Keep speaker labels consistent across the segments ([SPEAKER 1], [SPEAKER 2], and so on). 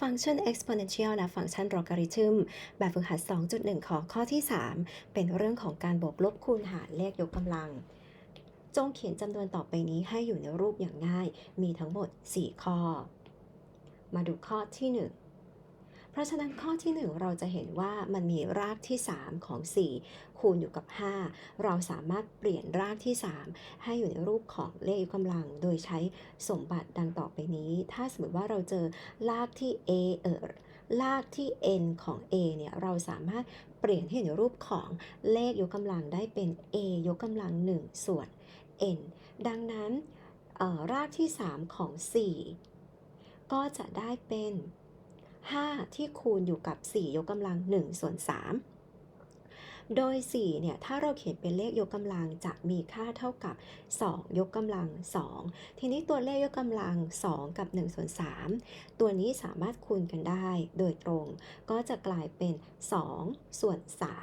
[SPEAKER 1] ฟังก์ชัน exponential และฟังก์ชัน logarithm แบบฝึกหัด 2.1 ของข้อที่ 3 เป็นเรื่องของการบวกลบคูณหารเลขยกกำลัง จงเขียนจำนวนต่อไปนี้ให้อยู่ในรูปอย่างง่าย มีทั้งหมด 4 ข้อ มาดูข้อที่ 1 ราะฉะนั้นข้อที่ 1 เราจะเห็นว่ามันมีรากที่ 3 ของ 4 คูณอยู่กับ 5 เราสามารถเปลี่ยนรากที่ 3 ให้อยู่ในรูปของเลขยกกำลัง โดยใช้สมบัติดังต่อไปนี้ ถ้าสมมติว่าเราเจอรากที่ a เออรากที่ n ของ a เนี่ย เราสามารถเปลี่ยนให้อยู่ในรูปของเลขยกกำลังได้เป็น a ยกกำลัง 1 ส่วน n ดังนั้นรากที่ 3 ของ 4 ก็จะได้เป็น 5 ที่คูณอยู่กับ 4 ยกกำลัง 1 ส่วน 3 โดย 4 เนี่ย ถ้าเราเขียนเป็นเลขยกกำลังจะมีค่าเท่ากับ 2 ยกกำลัง 2 ทีนี้ตัวเลขยกกำลัง 2 กับ 1 ส่วน 3 ตัวนี้สามารถคูณกันได้โดยตรง ก็จะกลายเป็น 2 ส่วน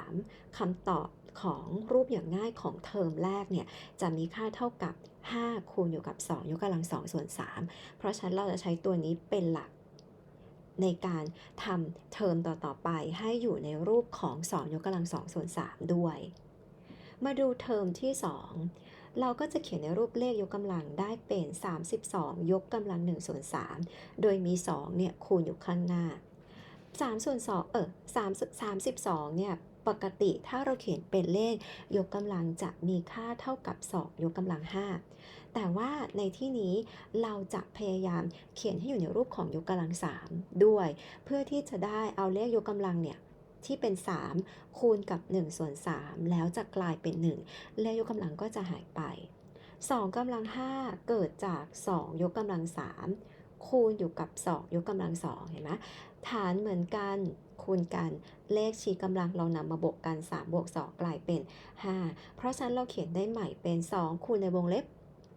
[SPEAKER 1] 3คำตอบของรูปอย่างง่ายของเทอมแรกเนี่ยจะมีค่าเท่ากับ 5 คูณอยู่กับ 2 ยกกำลัง 2 ส่วน 3 เพราะฉะนั้นเราจะใช้ตัวนี้เป็นหลัก ในการทำเทอมต่อๆไปให้อยู่ในรูปของ2ยกกำลัง2ส่วน3ด้วย มาดูเทอมที่ 2 เราก็จะเขียนในรูปเลขยกกำลังได้เป็น 32 ยกกำลัง1ส่วน3โดยมี2เนี่ยคูณอยู่ข้างหน้า3ส่วน2เออ3 32เนี่ย ปกติถ้าเราเขียนเป็นเลขยกกำลังจะมีค่าเท่ากับ 2 ยกกำลัง 5 แต่ว่าในที่นี้เราจะพยายามเขียนให้อยู่ในรูปของยกกำลัง 3 ด้วย เพื่อที่จะได้เอาเลขยกกำลังเนี่ยที่เป็น 3 คูณกับ1ส่วน3แล้วจะกลายเป็น1เลขยกกำลังก็จะหายไป 2กำลัง 5 เกิดจาก 2 ยกกำลัง 3 คูณอยู่กับ 2 ยกกำลัง 2 เห็นไหม ฐานเหมือนกันคูณกัน เลขชี้กำลังเรานำมาบวกกัน 3 บวก 2 กลายเป็น 5 เพราะฉะนั้นเราเขียนได้ใหม่เป็น 2 คูณในวงเล็บ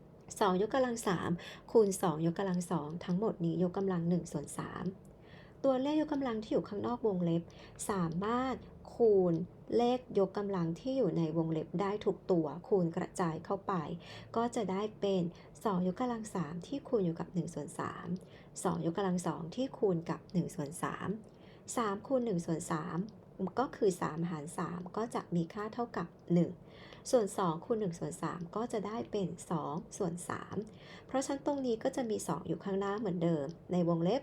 [SPEAKER 1] 2 ยกกำลัง 3 คูณ 2 ยกกำลัง 2 ทั้งหมดนี้ยกกำลัง1ส่วน3ตัวเลขยกกำลังที่อยู่ข้างนอกวงเล็บ สามารถ คูณเลขยกกำลังที่อยู่ในวงเล็บได้ทุกตัว คูณกระจายเข้าไป ก็จะได้เป็น 2 ยกกำลัง 3 ที่คูณอยู่กับ1ส่วน3 2 ยกกำลัง 2 ที่คูณกับ1ส่วน3 3คูณ1ส่วน3ก็คือ 3 หาร 3 ก็จะมีค่าเท่ากับ 1 ส่วน2คูณ1ส่วน3 ก็จะได้เป็น 2 ส่วน 3 เพราะฉะนั้นตรงนี้ก็จะมี 2 อยู่ข้างหน้าเหมือนเดิม ในวงเล็บ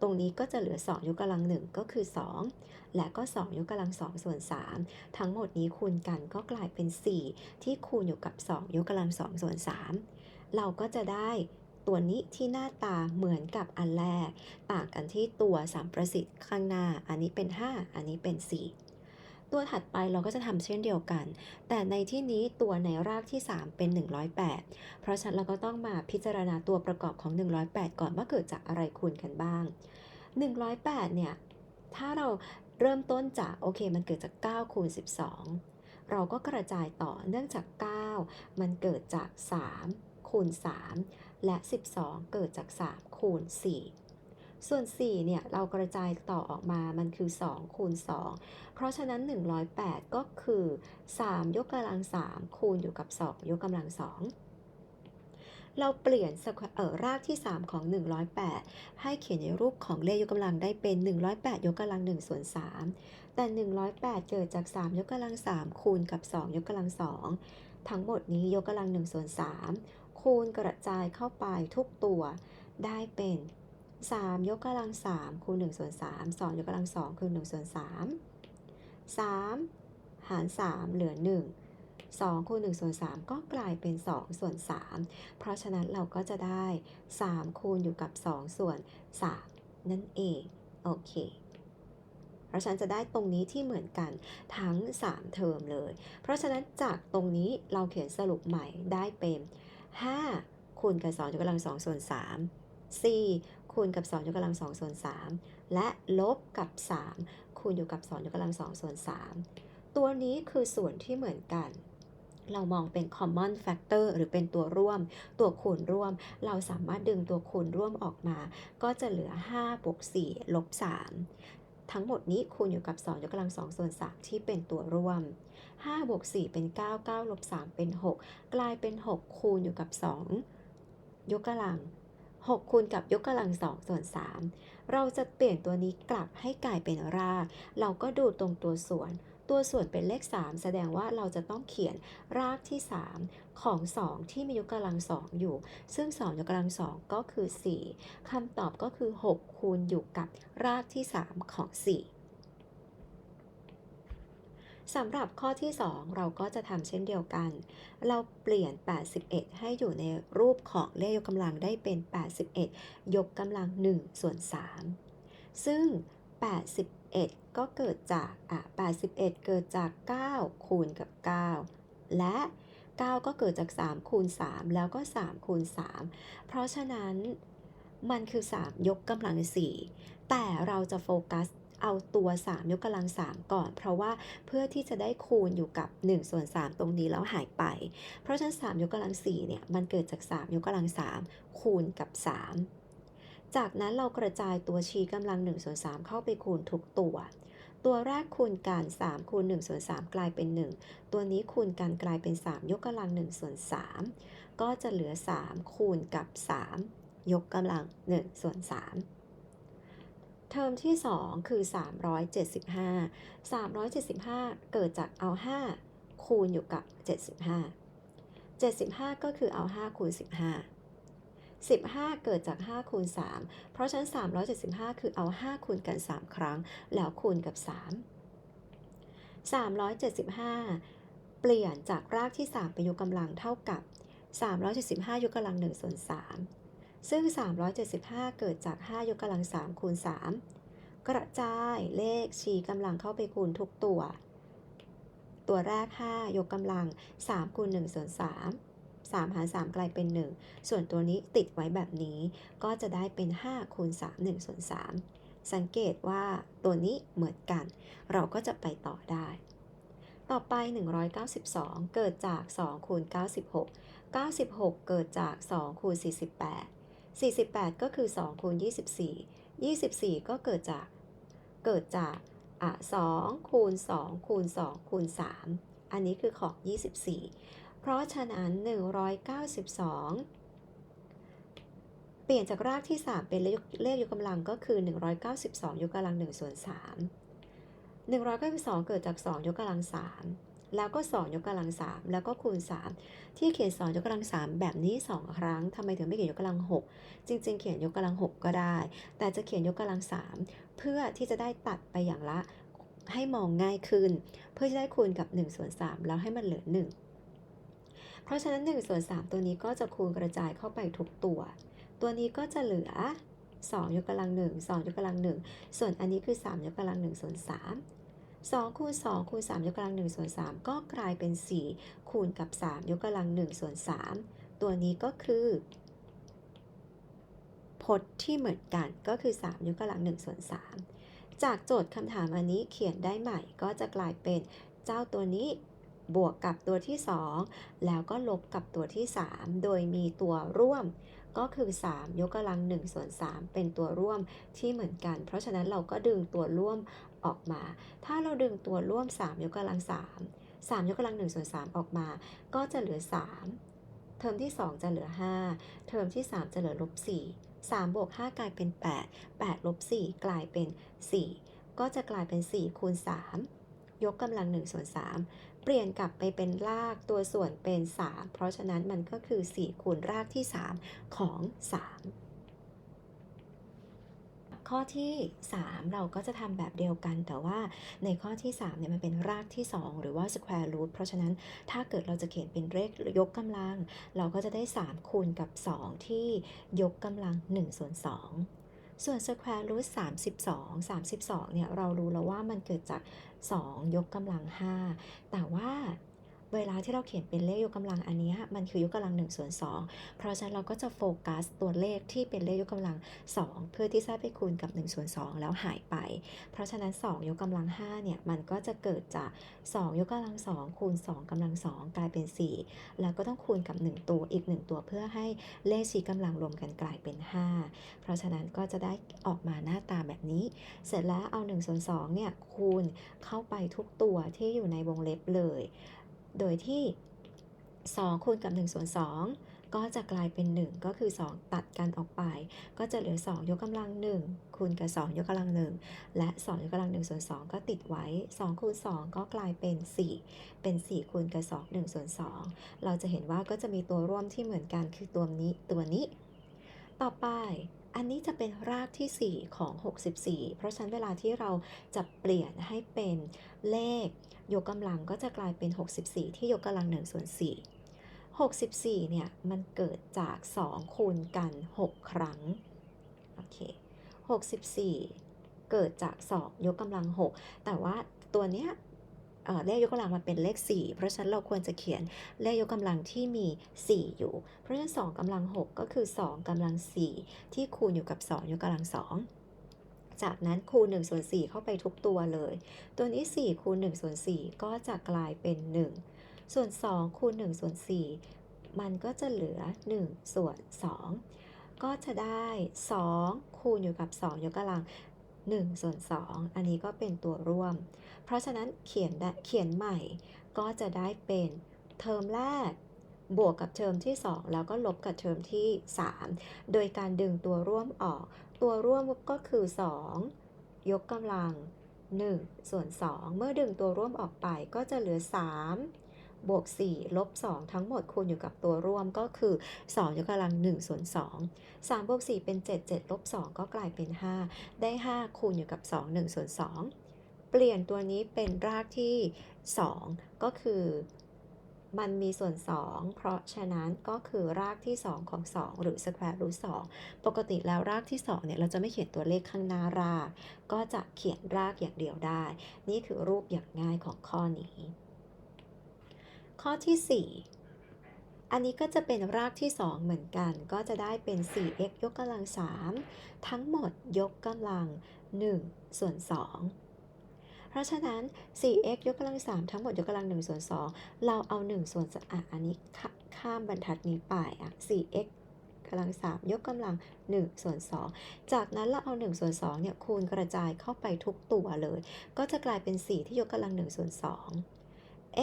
[SPEAKER 1] ตรงนี้ก็จะเหลือ 2 ยกกำลัง 1 ก็คือ 2 และก็ 2 ยกกำลัง 2 ส่วน 3 ทั้งหมดนี้คูณกันก็กลายเป็น 4 ที่คูณอยู่กับ 2 ยกกำลัง 2 ส่วน 3 เราก็จะได้ตัวนี้ที่หน้าตาเหมือนกับอันแรก ต่างกันที่ตัวสามประสิทธิ์ข้างหน้า อันนี้เป็น 5 อันนี้เป็น 4 ตัวถัดไปเราก็จะทำเช่นเดียวกัน แต่ในที่นี้ตัวในรากที่ 3 เป็น 108 เพราะฉะนั้นเราก็ต้องมาพิจารณาตัวประกอบของ 108 ก่อนว่าเกิดจากอะไรคูณกันบ้าง 108 เนี่ย ถ้าเราเริ่มต้นจากโอเค มันเกิดจาก 9 คูณ 12 เราก็กระจายต่อเนื่องจาก 9 มันเกิดจาก 3 คูณ 3 และ 12 เกิดจาก 3 คูณ 4 ส่วน 4 เนี่ย เรากระจายต่อออกมามันคือ 2 คูณ 2 เพราะฉะนั้น 108 ก็คือ 3 ยกกำลัง 3 คูณอยู่กับ 2 ยกกำลัง 2 เราเปลี่ยนเออรากที่ 3 ของ 108 ให้เขียนในรูปของเลขยกกำลังได้เป็น 108 ยกกำลัง1ส่วน3แต่ 108 เกิดจาก 3 ยกกำลัง 3 คูณกับ 2 ยกกำลัง 2 ทั้งหมดนี้ยกกำลัง1ส่วน3คูณกระจายเข้าไปทุกตัวได้เป็น 3 ยกกำลัง3คูณ1ส่วน3 2 ยกกำลัง2คือ1ส่วน3 3 หาร 3 เหลือ 1 2คูณ1ส่วน3 ก็กลายเป็น 2 ส่วน 3 เพราะฉะนั้นเราก็จะได้ 3 คูณอยู่กับ 2 ส่วน 3 นั่นเอง โอเคเพราะฉะนั้นจะได้ตรงนี้ที่เหมือนกันทั้ง 3 เทอมเลย เพราะฉะนั้นจากตรงนี้เราเขียนสรุปใหม่ได้เป็น 5 คูณกับ2ยกกำลัง2ส่วน3 4 คูณกับ2ยกกำลัง2ส่วน3และลบกับ 3 คูณอยู่กับ2ยกกำลัง2ส่วน3ตัวนี้คือส่วนที่เหมือนกัน เรามองเป็น common factor หรือเป็นตัวร่วม ตัวคูณร่วม เราสามารถดึงตัวคูณร่วมออกมา ก็จะเหลือ5บวก4ลบ3ทั้งหมดนี้คูณอยู่กับ 2 ยกกำลัง2ส่วน3ที่เป็นตัวร่วม 5 บวก 4 เป็น 9 9 ลบ 3 เป็น 6 กลายเป็น 6 คูณอยู่กับ 2 ยกกำลัง 6คูณกับยกกำลัง2ส่วน 3 เราจะเปลี่ยนตัวนี้กลับให้กลายเป็นราก เราก็ดูตรงตัวส่วน ตัวส่วนเป็นเลข 3 แสดงว่าเราจะต้องเขียนรากที่ 3 ของ 2 ที่มียกกำลัง2อยู่ ซึ่ง 2 ยกกำลัง2ก็คือ 4 คำตอบก็คือ 6 คูณอยู่กับรากที่ 3 ของ 4 สำหรับข้อที่ 2 เราก็จะทำเช่นเดียวกัน เราเปลี่ยน 81 ให้อยู่ในรูปของเลขยกกำลังได้เป็น 81 ยกกำลัง1ส่วน3ซึ่ง 81 ก็เกิดจากอะ81 เกิดจาก 9 คูณกับ 9 และ 9 ก็เกิดจาก 3 คูณ 3 แล้วก็ 3 คูณ 3 เพราะฉะนั้นมันคือ 3 ยกกำลัง 4 แต่เราจะโฟกัส เอาตัว3ยกกำลัง 3 ก่อน เพราะว่าเพื่อที่จะได้คูณอยู่กับ1ส่วน3ตรงนี้แล้วหายไป เพราะฉะนั้น3ยกกำลัง4เนี่ยมันเกิดจาก3ยกกำลัง 3 คูณกับ 3 จากนั้นเรากระจายตัวชี้กำลัง1ส่วน3เข้าไปคูณทุกตัว ตัวแรกคูณกัน3คูณ1ส่วน3กลายเป็น 1 ตัวนี้คูณกันกลายเป็น 3 ยกกำลัง1ส่วน3ก็จะเหลือ 3 คูณกับ 3 ยกกำลัง1ส่วน3 ทอมที่ 2 คือ 375 375 เกิดจากเอา 5 คูณอยู่กับ 75 75 ก็คือเอา 5 คูณ 15 15 เกิดจาก 5 คูณ 3 เพราะฉะนั้น 375 คือเอา 5 คูณกัน 3 ครั้ง แล้วคูณกับ 3 375 เปลี่ยนจากรากที่3เป็นยกกำลังเท่ากับ 375 ยกกำลัง1ส่วน3 ซึ่ง 375 เกิดจาก 5 ยกกำลัง 3 คูณ 3 กระจายเลขชี้กำลังเข้าไปคูณทุกตัว ตัวแรก 5 ยกกำลัง 3 คูณ1ส่วน3 3 หาร 3 กลายเป็น 1 ส่วนตัวนี้ติดไว้แบบนี้ก็จะได้เป็น 5 คูณ 3 1 ส่วน 3 สังเกตว่าตัวนี้เหมือนกัน เราก็จะไปต่อได้ ต่อไป 192 เกิดจาก 2 คูณ 96 96 เกิดจาก 2 คูณ 48 48 ก็คือ2คูณ24 24 ก็เกิดจาก เกิดจากอะ2คูณ2คูณ2คูณ3อันนี้คือของ 24 เพราะฉะนั้น 192 เปลี่ยนจากรากที่ 3 เป็นเลขยกกำลังก็คือ 192 ยกกำลัง1ส่วน3 192 เกิดจาก 2 ยกกำลัง3 แล้วก็ 2 ยกกำลัง 3 แล้วก็คูณ 3 ที่เขียน 2 ยกกำลัง 3 แบบนี้ 2 ครั้งทำไมถึงไม่เขียนยกกำลัง 6 จริง ๆ เขียนยกกำลัง 6 ก็ได้ แต่จะเขียนยกกำลัง 3 เพื่อที่จะได้ตัดไปอย่างละให้มองง่ายขึ้น เพื่อจะได้คูณกับ1ส่วน3แล้วให้มันเหลือ 1 เพราะฉะนั้น1ส่วน3ตัวนี้ก็จะคูณกระจายเข้าไปทุกตัว ตัวนี้ก็จะเหลือ 2 ยกกำลัง 1 2 ยกกำลัง 1 ส่วนอันนี้คือ 3 ยกกำลัง1ส่วน3 2คูณ2คูณ3ยกกำลัง1ส่วน3ก็กลายเป็น 4 คูณกับ 3 ยกกำลัง1ส่วน3ตัวนี้ก็คือพจน์ที่เหมือนกันก็คือ 3 ยกกำลัง1ส่วน3จากโจทย์คำถามอันนี้เขียนได้ใหม่ก็จะกลายเป็นเจ้าตัวนี้บวกกับตัวที่ 2 แล้วก็ลบกับตัวที่ 3 โดยมีตัวร่วมก็คือ 3 ยกกำลัง1ส่วน3เป็นตัวร่วมที่เหมือนกัน เพราะฉะนั้นเราก็ดึงตัวร่วม ออกมา ถ้าเราดึงตัวร่วม 3 ยกกำลัง 3 3 ยกกำลัง1ส่วน3ออกมา ก็จะเหลือ 3 เทอมที่ 2 จะเหลือ 5 เทอมที่ 3 จะเหลือลบ4 3บวก5กลายเป็น 8 8ลบ4กลายเป็น 4 ก็จะกลายเป็น 4 คูณ 3 ยกกำลัง1ส่วน3เปลี่ยนกลับไปเป็นรากตัวส่วนเป็น 3 เพราะฉะนั้นมันก็คือ 4 คูณรากที่ 3 ของ 3 ข้อที่ 3 เราก็จะทำแบบเดียวกัน แต่ว่าในข้อที่3เนี่ยมันเป็นรากที่ 2 หรือว่า square root เพราะฉะนั้นถ้าเกิดเราจะเขียนเป็นเลขยกกำลัง เราก็จะได้ 3 คูณกับ 2 ที่ยกกำลัง1ส่วน2ส่วน square root 32 32 เนี่ย เรารู้แล้วว่ามันเกิดจาก 2 ยกกำลัง 5 แต่ว่า เวลาที่เราเขียนเป็นเลขยกกำลังอันนี้มันคือยกกำลัง1ส่วน2เพราะฉะนั้นเราก็จะโฟกัสตัวเลขที่เป็นเลขยกกำลัง 2 เพื่อที่จะไปคูณกับ1ส่วน2แล้วหายไป เพราะฉะนั้น 2 ยกกำลัง5เนี่ยมันก็จะเกิดจาก 2 ยกกำลัง 2 คูณ 2กำลัง 2 กลายเป็น 4 แล้วก็ต้องคูณกับ 1 ตัวอีก 1 ตัวเพื่อให้เลขชี้กำลังรวมกันกลายเป็น 5 เพราะฉะนั้นก็จะได้ออกมาหน้าตาแบบนี้ เสร็จแล้วเอา1ส่วน2เนี่ยคูณเข้าไปทุกตัวที่อยู่ในวงเล็บเลย โดยที่ 2 คูณกับ1ส่วน2ก็ก็จะกลายเป็น 1 ก็คือ 2 ตัดกันออกไป ก็จะเหลือ 2 ยกกำลัง 1 คูณกับ 2 ยกกำลัง 1 และ 2 ยกกำลัง1ส่วน2 ก็ติดไว้ 2 คูณ 2 ก็กลายเป็น 4 เป็น 4 คูณกับ 2 1ส่วน2 เราจะเห็นว่าก็จะมีตัวร่วมที่เหมือนกันคือตัวนี้ตัวนี้ ต่อไป อันนี้จะเป็นรากที่ 4 ของ 64 เพราะฉะนั้นเวลาที่เราจะเปลี่ยนให้เป็นเลขยกกำลังก็จะกลายเป็น 64 ที่ยกกำลัง1ส่วน4 64 เนี่ย มันเกิดจาก 2 คูณกัน 6 ครั้ง โอเค 64 เกิดจาก 2 ยกกำลัง 6 แต่ว่าตัวเนี้ย เลขยกกำลังมันเป็นเลข 4 เพราะฉะนั้นเราควรจะเขียนเลขยกกำลังที่มี 4 อยู่ เพราะฉะนั้น2กำลัง 6 ก็คือ 2กำลัง 4 ที่คูณอยู่กับ 2 ยกกำลัง 2จากนั้นคูณ1ส่วน4เข้าไปทุกตัวเลย ตัวนี้ 4 คูณ1ส่วน4ก็จะกลายเป็น 1 ส่วน 2 คูณ1ส่วน4มันก็จะเหลือ 1 ส่วน 2 ก็จะได้ 2 คูณอยู่กับ 2 ยกกำลัง 1 ส่วน 2 อันนี้ก็เป็นตัวร่วม เพราะฉะนั้นเขียนได้เขียนใหม่ก็จะได้เป็นเทอมแรก บวกกับเทอมที่ 2 แล้วก็ลบกับเทอมที่ 3 โดยการดึงตัวร่วมออก ตัวร่วมก็คือ 2 ยกกำลัง 1 ส่วน 2 เมื่อดึงตัวร่วมออกไปก็จะเหลือ 3 บวก4ลบ2ทั้งหมดคูณอยู่กับตัวร่วมก็คือ 2 ยกกำลัง1ส่วน2 3บวก4เป็น 7 7ลบ2ก็กลายเป็น 5 ได้ 5 คูณอยู่กับ 2 1ส่วน2 เปลี่ยนตัวนี้เป็นรากที่ 2 ก็คือมันมีส่วน 2 เพราะฉะนั้นก็คือรากที่ 2 ของ 2 หรือ square root 2 ปกติแล้วรากที่ 2 เนี่ย เราจะไม่เขียนตัวเลขข้างหน้าราก ก็จะเขียนรากอย่างเดียวได้ นี่คือรูปอย่างง่ายของข้อนี้ ข้อที่ 4 อันนี้ก็จะเป็นรากที่ 2 เหมือนกัน ก็จะได้เป็น 4x ยกกำลัง 3 ทั้งหมดยกกำลัง 1 ส่วน 2 เพราะฉะนั้น 4x ยกกำลัง 3 ทั้งหมดยกกำลัง 1 ส่วน 2 เราเอา 1 ส่วนสอะอันนี้ขข้ามบรรทัดนี้ไปอะ 4x กำลัง 3 ยกกำลัง 1 ส่วน 2 จากนั้นเราเอา 1 ส่วน2เนี่ยคูณกระจายเข้าไปทุกตัวเลย ก็จะกลายเป็น 4 ที่ยกกำลัง 1 ส่วน 2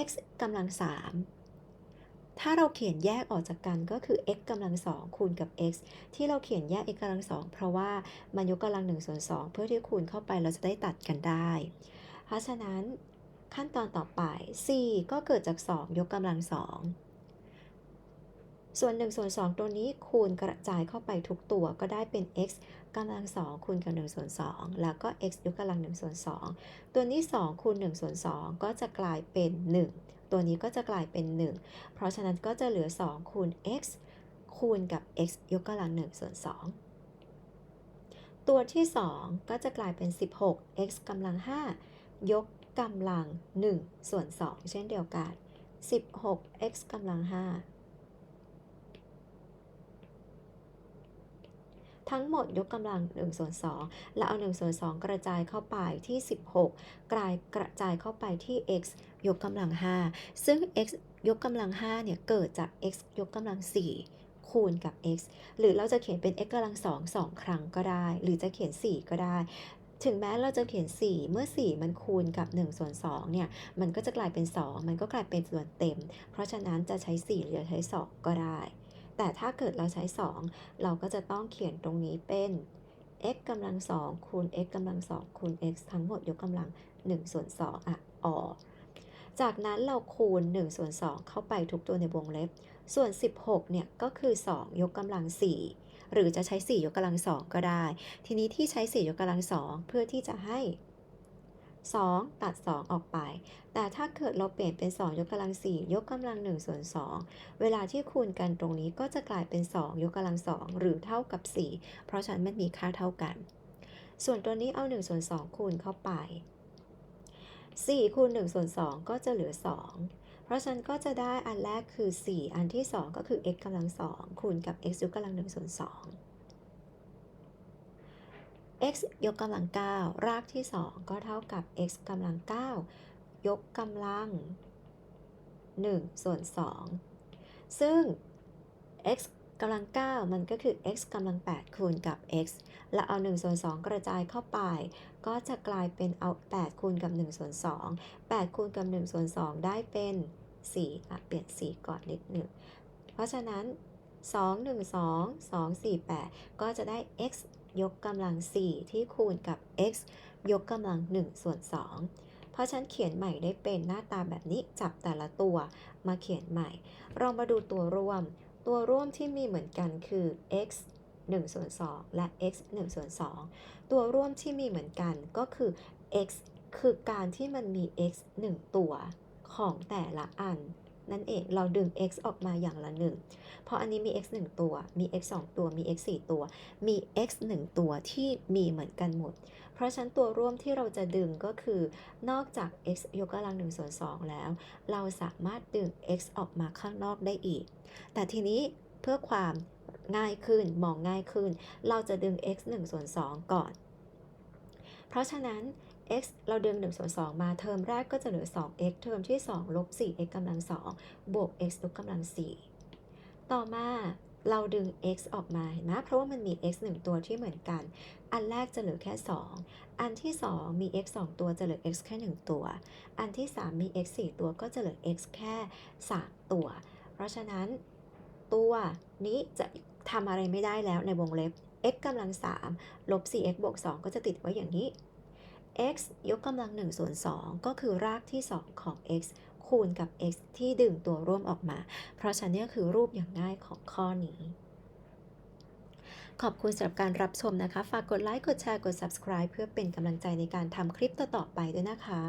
[SPEAKER 1] x กำลัง3ถ้าเราเขียนแยกออกจากกันก็คือ x กำลัง2คูณกับ x ที่เราเขียนแยก x กำลัง2เพราะว่ามันยกกำลัง1ส่วน2เพื่อที่คูณเข้าไปเราจะได้ตัดกันได้ เพราะฉะนั้นขั้นตอนต่อไป 4 ก็เกิดจาก 2 ยกกำลัง2 ส่วน1ส่วน2ตัวนี้คูณกระจายเข้าไปทุกตัวก็ได้เป็น x กำลัง 2 คูณกับ1ส่วน2แล้วก็ x ยกกำลัง1ส่วน2ตัวนี้ 2 คูณ1ส่วน2ก็จะกลายเป็น 1 ตัวนี้ก็จะกลายเป็น 1 เพราะฉะนั้นก็จะเหลือ 2 คูณ x คูณกับ x ยกกำลัง1ส่วน2ตัวที่ 2 ก็จะกลายเป็น 16 x กำลัง 5 ยกกำลัง1ส่วน2เช่นเดียวกัน 16 x กำลัง 5 ทั้งหมดยกกำลัง1ส่วน2แล้วเอา1ส่วน2กระจายเข้าไปที่ 16 กลายกระจายเข้าไปที่ x ยกกำลัง 5 ซึ่ง x ยกกำลัง 5 เนี่ย เกิดจาก x ยกกำลัง 4 คูณกับ x หรือเราจะเขียนเป็น x กำลัง 2 2 ครั้งก็ได้ หรือจะเขียน 4 ก็ได้ ถึงแม้เราจะเขียน 4 เมื่อ 4 มันคูณกับ1ส่วน2เนี่ย มันก็จะกลายเป็น 2 มันก็กลายเป็นส่วนเต็ม เพราะฉะนั้นจะใช้ 4 หรือจะใช้ 2 ก็ได้ แต่ถ้าเกิดเราใช้ 2 เราก็จะต้องเขียนตรงนี้เป็น x กำลัง2คูณ x กำลัง2คูณ x ทั้งหมดยกกำลัง1ส่วน2อะออจากนั้นเราคูณ1ส่วน2เข้าไปทุกตัวในวงเล็บ ส่วน 16เนี่ยก็คือ 2 ยกกำลัง 4 หรือจะใช้ 4 ยกกำลัง 2 ก็ได้ ทีนี้ที่ใช้ 4 ยกกำลัง 2 เพื่อที่จะให้ 2 ตัด 2 ออกไป แต่ถ้าเกิดเราเปลี่ยนเป็น 2 ยกกำลัง 4 ยกกำลัง1ส่วน2 เวลาที่คูณกันตรงนี้ก็จะกลายเป็น 2 ยกกำลัง 2 หรือเท่ากับ 4 เพราะฉะนั้นมันมีค่าเท่ากัน ส่วนตัวนี้เอา1ส่วน2คูณเข้าไป 4 คูณ1ส่วน2 ก็จะเหลือ 2เพราะฉะนั้นก็จะได้อันแรกคือ 4 อันที่ 2 ก็คือ x กำลัง2คูณกับ x ยกกำลัง1ส่วน2 x ยกกำลัง 9 รากที่ 2 ก็เท่ากับ x กำลัง 9 ยกกำลัง 1 ส่วน 2 ซึ่ง x กำลัง 9 มันก็คือ x กำลัง 8 คูณกับ x แล้วเอา 1 ส่วน 2 กระจายเข้าไป ก็จะกลายเป็นเอา 8 คูณกับ 1 ส่วน 2 8 คูณกับ 1 ส่วน 2 ได้เป็น 4อะเปลี่ยน 4 ก่อนนิดหนึ่ง เพราะฉะนั้น 2 1 2 2 4 8 ก็จะได้ x ยกกำลัง 4 ที่คูณกับ x ยกกำลัง 1 ส่วน 2 เพราะฉันเขียนใหม่ได้เป็นหน้าตาแบบนี้จับแต่ละตัวมาเขียนใหม่ เรามาดูตัวร่วม ตัวร่วมที่มีเหมือนกันคือ x 1ส่วน2และ x 1ส่วน2ตัวร่วมที่มีเหมือนกันก็คือ x คือการที่มันมี x 1 ตัวของแต่ละอัน นั่นเอง เราดึง x ออกมาอย่างละหนึ่งเพราะอันนี้มี x 1 ตัว มี x 2 ตัว มี x 4 ตัว มี x 1 ตัวที่มีเหมือนกันหมด เพราะฉะนั้นตัวร่วมที่เราจะดึงก็คือนอกจาก x ยกกำลัง1ส่วน2แล้ว เราสามารถดึง x ออกมาข้างนอกได้อีก แต่ทีนี้เพื่อความง่ายขึ้นมองง่ายขึ้น เราจะดึง x 1ส่วน2ก่อน เพราะฉะนั้น x เราดึง1ส่วน2มาเทอมแรกก็จะเหลือ 2x เทอมที่ 2 ลบ 4x กำลัง 2 บวก x ยกกำลัง 4 ต่อมาเราดึง x ออกมาเห็นไหมเพราะว่ามันมี x 1 ตัวที่เหมือนกัน อันแรกจะเหลือแค่ 2 อันที่ 2 มี x 2 ตัวจะเหลือ x แค่ 1 ตัว อันที่ 3 มี x 4 ตัวก็จะเหลือ x แค่ 3 ตัว เพราะฉะนั้นตัวนี้จะทำอะไรไม่ได้แล้วในวงเล็บ x กำลัง3ลบ 4x บวก 2 ก็จะติดไว้อย่างนี้ x ยกกำลัง1ส่วน2ก็คือรากที่ 2 ของ x คูณกับ x ที่ดึงตัวร่วมออกมา เพราะฉะนั้นนี่คือรูปอย่างง่ายของข้อนี้ ขอบคุณสำหรับการรับชมนะคะ ฝากกดไลค์ กดแชร์ กด subscribe เพื่อเป็นกำลังใจในการทำคลิปต่อๆไปด้วยนะคะ